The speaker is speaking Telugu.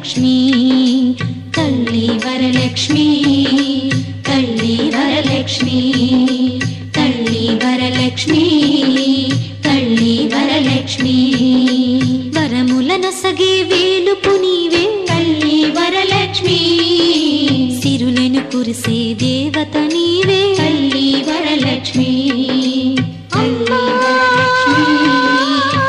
வரலட்சுமி கள்ளி வரலட்சுமி கள்ளி வரலட்சுமி கள்ளி வரலட்சுமி కళ్ళి వరలక్ష్మి. వరములను సగే వేలుపు నీవే కళ్ళి వరలక్ష్మి. సిరులను కురిసే దేవత నీవే కళ్ళి